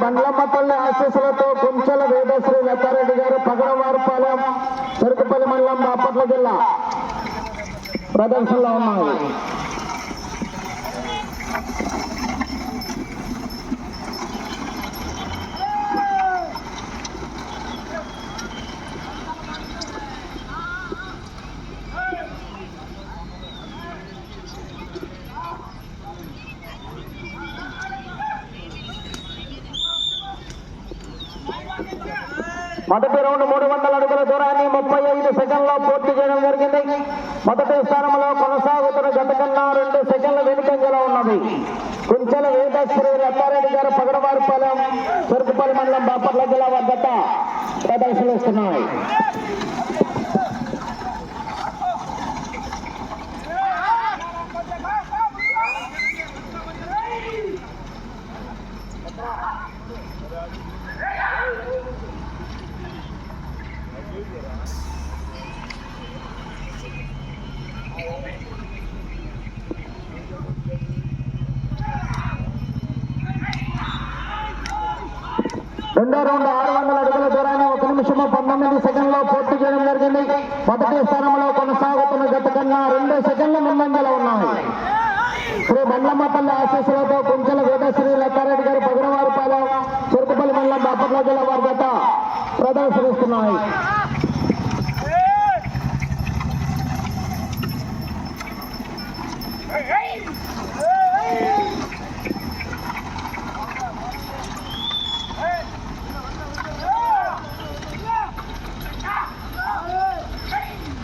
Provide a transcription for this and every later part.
బండ్లమ్మపల్లి ఆశీస్సులతో కుంచెల వేదశ్రీ లతారెడ్డి గారు పగడవారిపాలెం చెరుకుపల్లి మండలం బాపట్ల జిల్లా ప్రదర్శనలో ఉన్నాయి మొదటి రౌండ్ మూడు వందల అడుగుల దూరాన్ని ముప్పై ఐదు సెకండ్లో పూర్తి చేయడం జరిగింది. మొదటి స్థానంలో కొనసాగుతున్న గత కన్నా రెండు సెకండ్ల వెనుకంజలో ఉన్నది. కుంచెల వేదశ్రీ రత్తారెడ్డి గారు పగడవారిపాలెం చెరుకుపల్లి మండలం బాపట్ల జిల్లా వారి ప్రదర్శనలు ఇస్తున్నాయి రెండో రౌండ్ ఆరు వందల అడుగుల దూరాన్ని ఒక నిమిషము పంతొమ్మిది సెకండ్లో పూర్తి చేయడం జరిగింది. మొదటి స్థానంలో కొనసాగుతున్న జత కన్నా రెండు సెకండ్ల ముందంజలో ఉన్నాయి. శ్రీ బండ్లమ్మపల్లి ఆశీస్సులతో కుంచెల వేదశ్రీ లక్కారెడ్డి గారు పగడవారిపాలెం చెరుకుపల్లి మండలం బాపట్ల జిల్లా వారి జత ప్రదర్శనిస్తున్నాయి.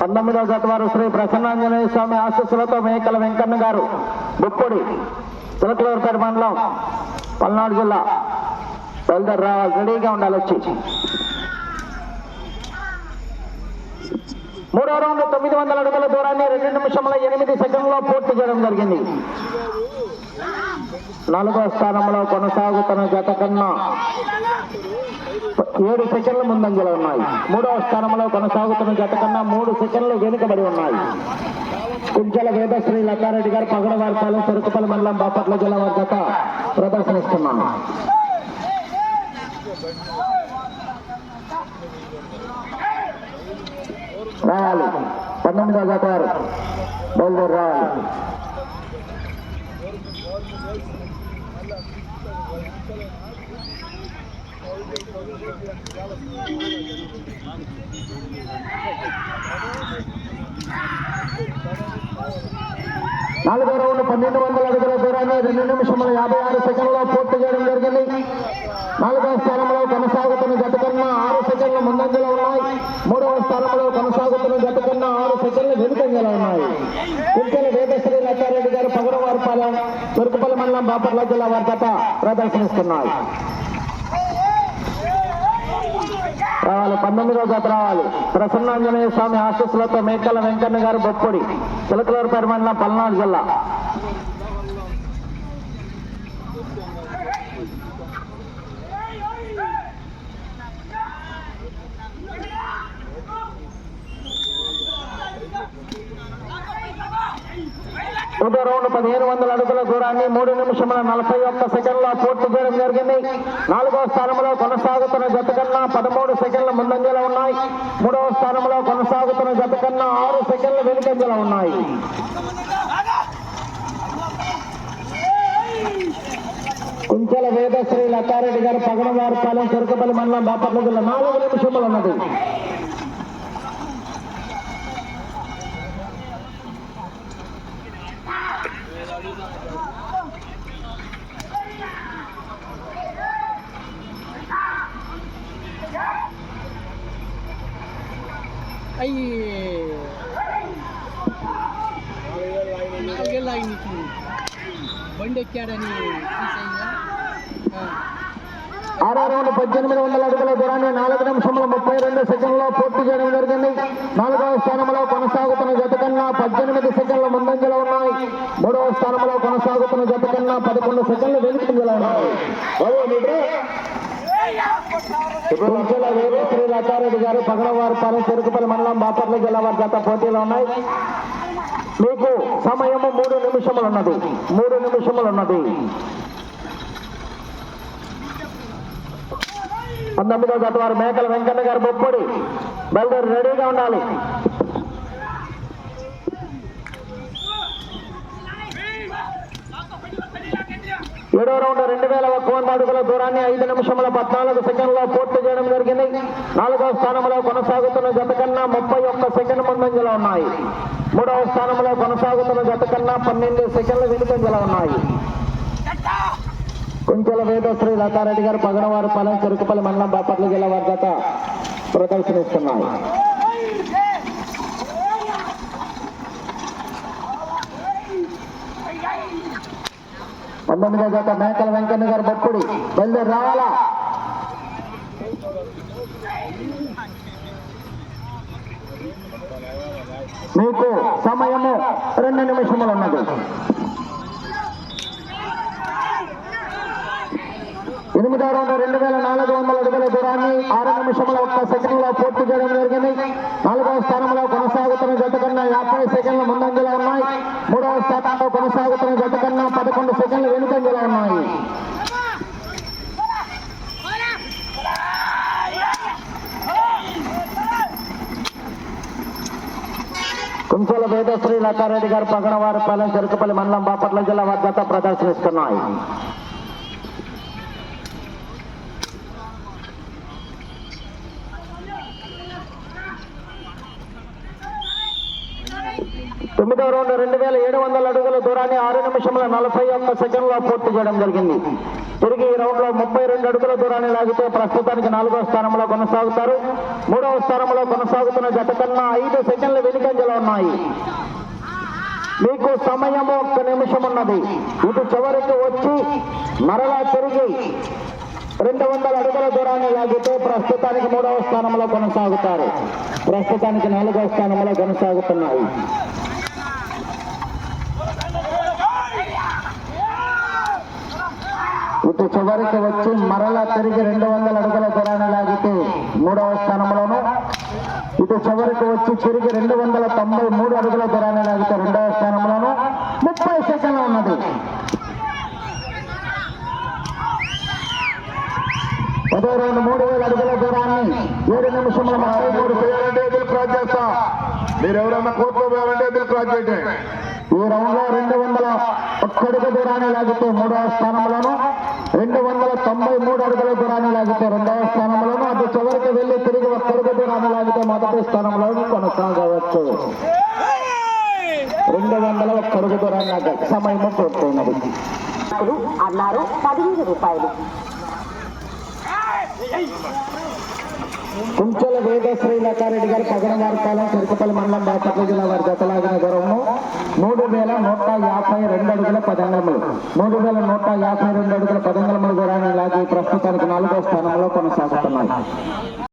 పంతొమ్మిదవ జత వారు శ్రీ ప్రసన్నాంజనేయ స్వామి ఆశీస్సులతో మేకల వెంకన్న గారు బుక్కుడి చిలకలూరుపేట మండలం పల్నాడు జిల్లా బయలుదేరి రావాలి రెడీగా ఉండాలి వచ్చి. మూడో రౌండ్ తొమ్మిది వందల అడుగుల దూరాన్ని రెండు నిమిషంలో ఎనిమిది సెకండ్లో పూర్తి చేయడం జరిగింది. నాలుగో స్థానంలో కొనసాగుతున్న జత కన్నా ఏడు సెకండ్ల ముందంజలో ఉన్నాయి. మూడవ స్థానంలో కొనసాగుతున్న జత కన్నా మూడు సెకండ్లు వెనుకబడి ఉన్నాయి. కుంచెల వేదశ్రీ లతారెడ్డి గారు వార్తలు తరుకుపాల మండలం బాపట్ల జిల్లా వారి జత ప్రదర్శనిస్తున్నాను రావాలి పంతొమ్మిదవ జత బయలుదేరి రావాలి నాలుగో రౌండ్ పన్నెండు వందల అడుగుల దూరాన్ని రెండు నిమిషముల యాభై ఆరు సెకండ్లో పూర్తి చేయడం జరిగింది. నాలుగో స్థానంలో కొనసాగుతున్న జత కన్నా ఆరు సెకండ్ల ముందంజలో ఉన్నాయి. మూడవ స్థానంలో కొనసాగుతున్న జత కన్నా ఆరు సెకండ్లు వెనుకంజలో ఉన్నాయి. కుంచెల వేదశ్రీ లచ్చారెడ్డి గారు పగడవారిపాలెం తురుకుపల్లి మండలం బాపట్ల జిల్లా వారి జత ప్రదర్శనిస్తున్నాయి. రావాలి. పంతొమ్మిదో జత రావాలి. ప్రసన్నాంజనేయ స్వామి ఆశీస్సులతో మేకల వెంకన్న గారు బొప్పొడి చిలకలూరుపేట మండలం పల్నాడు జిల్లా. మూడో రౌండ్ పదిహేను వందల అడుగుల దూరాన్ని మూడు నిమిషముల నలభై ఒక్క సెకండ్ల పూర్తి చేయడం జరిగింది. నాలుగో స్థానంలో కొనసాగుతున్న జత కన్నా పదమూడు సెకండ్ల ముందంజలో ఉన్నాయి. మూడవ స్థానంలో కొనసాగుతున్న జత కన్నా ఆరు సెకండ్ల వెనుకంజలో ఉన్నాయి. కుంచెల వేదశ్రీ లతారెడ్డి గారు పగడవారిపాలెం చెరుకపల్లి మండలం బాపట్ల జిల్లా. నాలుగు నిమిషములు ఉన్నది. అయ్యి. నాలుగేళ్ళు అయింది నీకు బండి ఎక్కాడని ఆరో రౌండ్ పద్దెనిమిది వందల అడుగుల దూరాన్ని నాలుగు నిమిషముల ముప్పై రెండు సెకండ్లో పూర్తి చేయడం జరిగింది. నాలుగవ స్థానంలో కొనసాగుతున్న జత కన్నా పద్దెనిమిది సెకండ్ల ముందంజలో ఉన్నాయి మూడవ స్థానంలో కొనసాగుతున్న జత కన్నా పదకొండు సెకండ్లు వెనుకంజలో ఉన్నాయి బాబు, నీకు? కుంచెల లతారెడ్డి గారు పగడవారిపాలెం చెరుకుపల్లి మండలం బాపట్ల జిల్లా వారి గత పోటీలు ఉన్నాయి. మీకు సమయము మూడు నిమిషములు ఉన్నది. మూడు నిమిషములు ఉన్నది. పంతొమ్మిదో గత వారు మేకల వెంకన్న గారు బొప్పొడి బయలుదేరి రెడీగా ఉండాలి. మూడో రౌండ్ రెండు వేల ఒక్క వంద అడుగుల దూరాన్ని ఐదు నిమిషముల పద్నాలుగు సెకండ్లో పూర్తి చేయడం జరిగింది. నాలుగవ స్థానంలో కొనసాగుతున్న జత కన్నా ముప్పై ఒక్క సెకండ్ ముందంజలో ఉన్నాయి. మూడవ స్థానంలో కొనసాగుతున్న జత కన్నా పన్నెండు సెకండ్ల వెనుకంజలో ఉన్నాయి. కుంచెల వేదశ్రీ లతారెడ్డి గారు పగడవారు పాలెం చెరుకుపల్లి మండలం బాపట్ల జిల్లా వారి జత ప్రదర్శనిస్తున్నాయి. పంతొమ్మిదో జత మేకల వెంకన్న గారు బొప్పుడి బయలుదేరి రావాలా? మీకు సమయము రెండు నిమిషములు ఉన్నది. ఎనిమిదో రౌండ్ రెండు వేల నాలుగు వందల అడుగుల దూరాన్ని ఆరు నిమిషముల ఒక్క సెకండ్లో పూర్తి చేయడం జరిగింది. నాలుగవ స్థానంలో కొనసాగుతున్న జత కన్నా యాభై సెకండ్ల ముందంజలో ఉన్నాయి. మూడవ స్థానంలో కొనసాగుతున్న జత కన్నా పదకొండు సెకండ్లు వెనుకంజలో ఉన్నాయి. కుంచోల వేదశ్రీ లతారెడ్డి గారు పగడవారి పాలెం చెరుకుపల్లి మండలం బాపట్ల జిల్లా వద్ద ప్రదర్శనిస్తున్నాయి. తొమ్మిదో రౌండ్ రెండు వేల ఏడు వందల అడుగుల దూరాన్ని ఆరు నిమిషముల నలభై ఒక్క సెకండ్లో పూర్తి చేయడం జరిగింది. తిరిగి ఈ రౌండ్లో ముప్పై రెండు అడుగుల దూరాన్ని లాగితే ప్రస్తుతానికి నాలుగో స్థానంలో కొనసాగుతారు. మూడవ స్థానంలో కొనసాగుతున్న జత కన్నా ఐదు సెకండ్ల వెనుకంజలో ఉన్నాయి. మీకు సమయం ఒక్క నిమిషం ఉన్నది ఇటు చివరికి వచ్చి మరలా తిరిగి రెండు వందల అడుగుల దూరాన్ని లాగితే ప్రస్తుతానికి మూడవ స్థానంలో కొనసాగుతారు. ప్రస్తుతానికి నాలుగవ స్థానంలో కొనసాగుతున్నాయి. చివరికి వచ్చి మరలా తిరిగి రెండు వందల అడుగుల దూరాన్ని లాగితే మూడవ స్థానంలోను. ఇటు చివరికి వచ్చి తిరిగి రెండు వందల తొంభై మూడు అడుగుల దూరాన్ని లాగితే రెండవ స్థానంలోను. ముప్పై సెకండ్లు ఉన్నది. పదో రెండు మూడు వేల అడుగుల దూరాన్ని ఏడు నిమిషంలో ముప్పై మూడు చేయాలంటే ఎదురు క్రాస్ చేస్తా. మీరు ఎవరైనా కోర్టులో పోయాలంటే ఎదురు క్రాస్ చేయండి ఈ రౌండ్లో రెండు వందల ఒక్కడుగు దూరాన్ని లాగితే మూడవ స్థానంలోను. రెండు వందల తొంభై మూడు అడుగుల దూరాన్ని లాగితే రెండవ స్థానంలోనూ అది చివరికి వెళ్ళి తిరిగి ఒక్క అడుగు దూరాన్ని లాగితే మొదటి స్థానంలోనూ కొనసాగవచ్చు. రెండు వందల ఒక్క అడుగు దూరాన్ని లాగాలి సమయము పూర్తయినది. అన్నారు పదిహేను రూపాయలు. కుంచెల వేదశ్రీ లతారెడ్డి గారు పగడ వారిపాలెం తిరుపతి మండలం బాపట్ల జిల్లా వారి జతలాగిన గౌరవము మూడు వేల నూట యాభై రెండు అడుగుల పదంగములు మూడు వేల నూట యాభై రెండు అడుగుల పదంగములు కూడా లాగి ప్రస్తుతానికి నాలుగో స్థానంలో కొనసాగుతున్నాయి